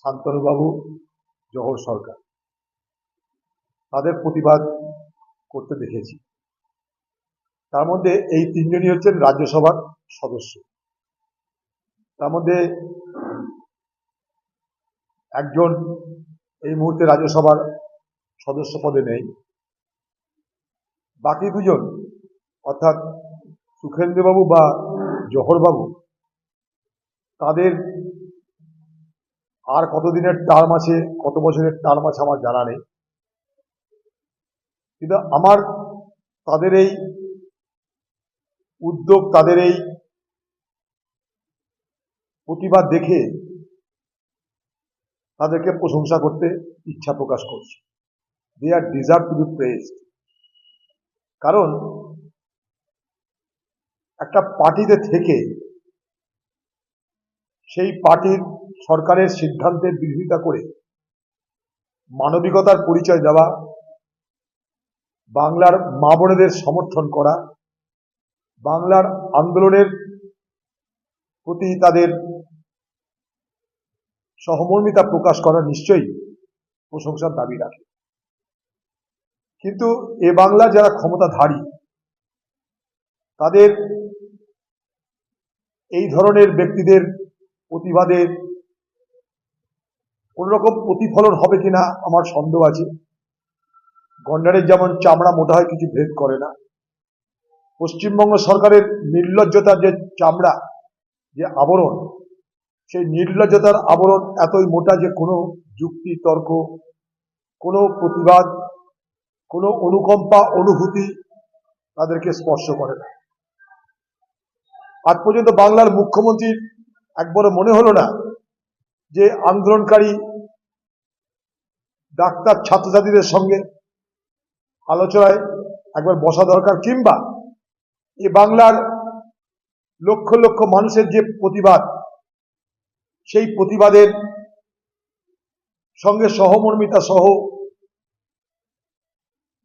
শান্তনুবাবু, জহর সরকার। তাদের প্রতিবাদ করতে দেখেছি। তার মধ্যে এই তিনজনই হচ্ছেন রাজ্যসভার সদস্য। তার মধ্যে একজন এই মুহূর্তে রাজ্যসভার সদস্য পদে নেই। বাকি দুজন, অর্থাৎ সুখেন্দ্রবাবু বা জহরবাবু, তাদের আর কতদিনের টার্ম আছে, কত বছরের টার্ম আছে আমার জানা নেই। কিন্তু আমার তাদের এই উদ্যোগ, তাদের এই প্রতিবাদ দেখে তাদেরকে প্রশংসা করতে ইচ্ছা প্রকাশ করছে। They are deserve to be pressed কারণ একটা পার্টিতে থেকে সেই পার্টির সরকারের সিদ্ধান্তের বিরোধিতা করে মানবিকতার পরিচয় দেওয়া, বাংলার মা বোনেদের সমর্থন করা, বাংলার আন্দোলনের প্রতি তাদের সহমর্মিতা প্রকাশ করা নিশ্চয়ই প্রশংসার দাবি রাখে। কিন্তু এ বাংলা যারা ক্ষমতাধারী, তাদের এই ধরনের ব্যক্তিদের প্রতিবাদের কোনোরকম প্রতিফলন হবে কিনা আমার সন্দেহ আছে। গন্ডারের যেমন চামড়া মোটা হয়, কিছু ভেদ করে না। পশ্চিমবঙ্গ সরকারের নির্লজ্জতার যে চামড়া, যে আবরণ, সেই নির্লজ্জতার আবরণ এতই মোটা যে কোনো যুক্তি, তর্ক, কোনো প্রতিবাদ, কোনো অনুকম্পা, অনুভূতি তাদেরকে স্পর্শ করে না। আজ পর্যন্ত বাংলার মুখ্যমন্ত্রীর একবারও মনে হলো না যে আন্দোলনকারী ডাক্তার ছাত্রছাত্রীদের সঙ্গে আলোচনায় একবার বসা দরকার, কিংবা এ বাংলার লক্ষ লক্ষ মানুষের যে প্রতিবাদ, সেই প্রতিবাদের সঙ্গে সহমর্মিতা সহ,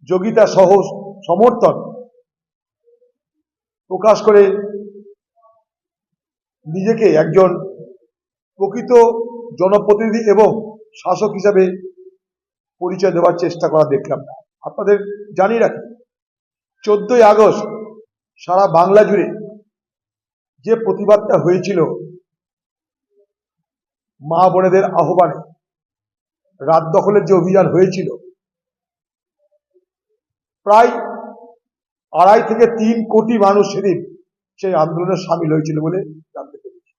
যোগিতা সহ সমর্থন প্রকাশ করে নিজেকে একজন প্রকৃত জনপ্রতিনিধি এবং শাসক হিসাবে পরিচয় দেওয়ার চেষ্টা করা দেখলাম না। আপনাদের জানিয়ে রাখি, চোদ্দই আগস্ট সারা বাংলা জুড়ে যে প্রতিবাদটা হয়েছিল, মা বোনেদের আহ্বানে, রাত দখলের যে অভিযান হয়েছিল, প্রায় আড়াই থেকে তিন কোটি মানুষ সেদিন সেই আন্দোলনে সামিল হয়েছিল বলে জানতে পেরেছি।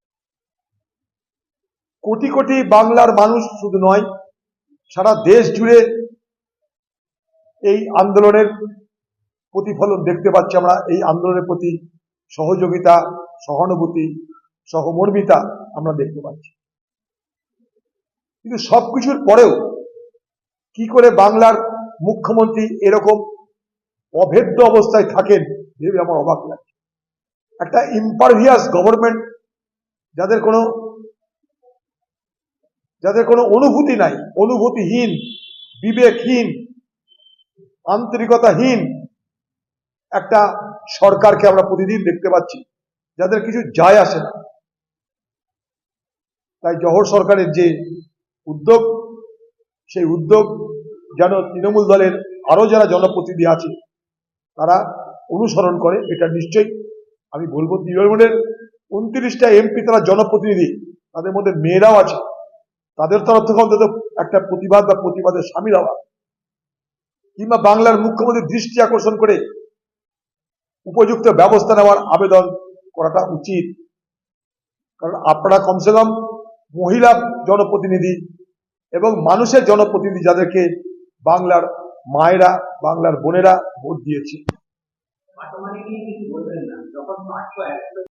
কোটি কোটি বাংলার মানুষ শুধু নয় সারা দেশ জুড়ে এই আন্দোলনের প্রতিফলন দেখতে পাচ্ছি আমরা। এই আন্দোলনের প্রতি সহযোগিতা, সহানুভূতি, সহমর্মিতা আমরা দেখতে পাচ্ছি। কিন্তু সবকিছুর পরেও কি করে বাংলার মুখ্যমন্ত্রী এরকম অভেদ্য অবস্থায় থাকেন ভেবে আমার অবাক লাগে একটা ইম্পারভিয়াস গভর্নমেন্ট যাদের কোনো যাদের কোনো অনুভূতি নাই, অনুভূতিহীন, বিবেকহীন, আন্তরিকতাহীন, একটা সরকারকে আমরা প্রতিদিন দেখতে পাচ্ছি, যাদের কিছু যায় আসে না। তাই জহর সরকারের যে উদ্যোগ, সেই উদ্যোগ যেন তৃণমূল দলের আরও যারা জনপ্রতিনিধি আছে, তারা অনুসরণ করে, এটা নিশ্চয়ই আমি বলব তৃণমূলের উনত্রিশটা এমপি তারা জনপ্রতিনিধি, তাদের মধ্যে মেয়েরাও আছে। তাদের তরফ থেকে অন্তত একটা প্রতিবাদ বা প্রতিবাদে সামিল হওয়া। কিংবা বাংলার মুখ্যমন্ত্রীর দৃষ্টি আকর্ষণ করে উপযুক্ত ব্যবস্থা নেওয়ার আবেদন করাটা উচিত। কারণ আপনারা কমসে কম মহিলা জনপ্রতিনিধি এবং মানুষের জনপ্রতিনিধি যাদেরকে বাংলার মায়েরা, বাংলার বোনেরা ভোট দিয়েছে।